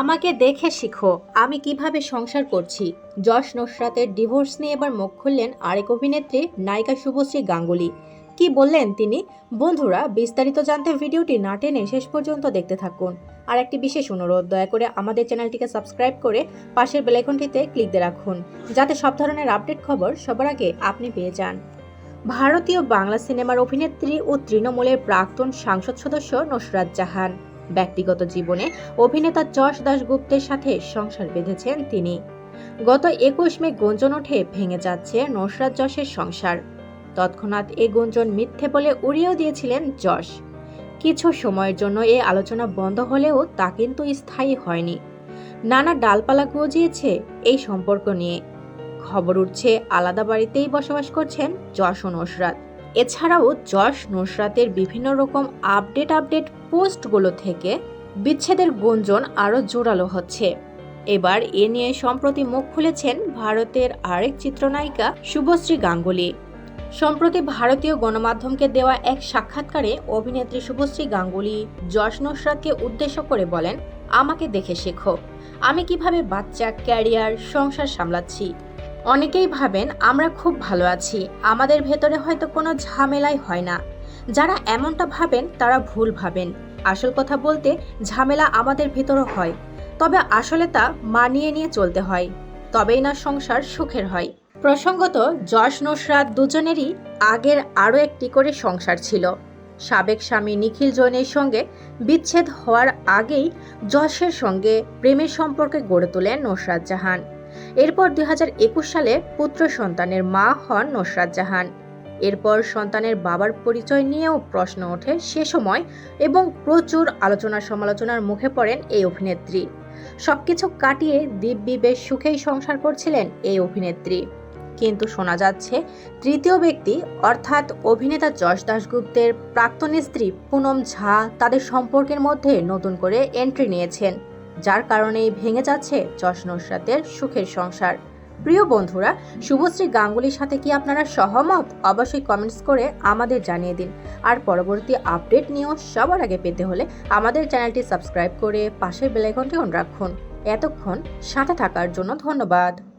আমাকে দেখে শিখো, আমি কীভাবে সংসার করছি। যশ নসরাতের ডিভোর্স নিয়ে এবার মুখ খুললেন আরেক অভিনেত্রী, নায়িকা শুভশ্রী গাঙ্গুলি। কি বললেন তিনি? বন্ধুরা, বিস্তারিত জানতে ভিডিওটি না টেনে শেষ পর্যন্ত দেখতে থাকুন। আর একটি বিশেষ অনুরোধ, দয়া করে আমাদের চ্যানেলটিকে সাবস্ক্রাইব করে পাশের বেলাইকনটিতে ক্লিক দিয়ে রাখুন, যাতে সব ধরনের আপডেট খবর সবার আগে আপনি পেয়ে যান। ভারতীয় বাংলা সিনেমার অভিনেত্রী ও তৃণমূলের প্রাক্তন সাংসদ সদস্য নসরাত জাহান। ব্যক্তিগত জীবনে অভিনেতা যশ দাশগুপ্তের সাথে সংসার বেঁধেছেন তিনি। গত একুশ মে গুঞ্জন ওঠে, ভেঙে যাচ্ছে নসরাত যশের সংসার। তৎক্ষণাৎ এ গুঞ্জন মিথ্যে বলে উড়িয়েও দিয়েছিলেন যশ। কিছু সময়ের জন্য এই আলোচনা বন্ধ হলেও তা কিন্তু স্থায়ী হয়নি। নানা ডালপালা গজিয়েছে এই সম্পর্ক নিয়ে। খবর উঠছে, আলাদা বাড়িতেই বসবাস করছেন যশ ও নসরাত। এছাড়াও যশ নুসরাতের বিভিন্ন রকম আপডেট আপডেট পোস্টগুলো থেকে বিচ্ছেদের গুঞ্জন আরও জোরালো হচ্ছে। এবার এ নিয়ে সম্প্রতি মুখ খুলেছেন ভারতের আরেক চিত্রনায়িকা শুভশ্রী গাঙ্গুলি। সম্প্রতি ভারতীয় গণমাধ্যমকে দেওয়া এক সাক্ষাৎকারে অভিনেত্রী শুভশ্রী গাঙ্গুলি যশ নুসরাতকে উদ্দেশ্য করে বলেন, আমাকে দেখে শেখো। আমি কীভাবে বাচ্চা, ক্যারিয়ার, সংসার সামলাচ্ছি। অনেকেই ভাবেন, আমরা খুব ভালো আছি। আমাদের ভেতরে হয়তো কোনো ঝামেলাই হয় না। যারা এমনটা ভাবেন, তারা ভুল ভাবেন। আসল কথা বলতে, ঝামেলা আমাদের ভেতরও হয়। তবে আসলে তা মানিয়ে নিয়ে চলতে হয়। তবেই না সংসার সুখের হয়। প্রসঙ্গত যশ নসরাত দুজনেরই আগের আরও একটি করে সংসার ছিল। সাবেক স্বামী নিখিল জৈনের সঙ্গে বিচ্ছেদ হওয়ার আগেই যশের সঙ্গে প্রেমের সম্পর্কে গড়ে তোলেন নসরাত জাহান। এরপর দুই হাজার একুশ সালে পুত্র সন্তানের মা হন নসরাত জাহান। এরপর সন্তানের বাবার পরিচয় নিয়েও প্রশ্ন ওঠে সে সময় এবং প্রচুর আলোচনা সমালোচনার মুখে পড়েন এই অভিনেত্রী। সবকিছু কাটিয়ে দিব্যি বেশ সুখেই সংসার করছিলেন এই অভিনেত্রী। কিন্তু শোনা যাচ্ছে, তৃতীয় ব্যক্তি, অর্থাৎ অভিনেতা যশ দাশগুপ্তের প্রাক্তন স্ত্রী পুনম ঝা, তাদের সম্পর্কের মধ্যে নতুন করে এন্ট্রি নিয়েছেন। যার কারণেই ভেঙে যাচ্ছে যশ নসরাতের সুখের সংসার। প্রিয় বন্ধুরা, শুভশ্রী গাঙ্গুলির সাথে কি আপনারা সহমত? অবশ্যই কমেন্টস করে আমাদের জানিয়ে দিন। আর পরবর্তী আপডেট নিয়েও সবার আগে পেতে হলে আমাদের চ্যানেলটি সাবস্ক্রাইব করে পাশের বেলাইকনটি অন রাখুন। এতক্ষণ সাথে থাকার জন্য ধন্যবাদ।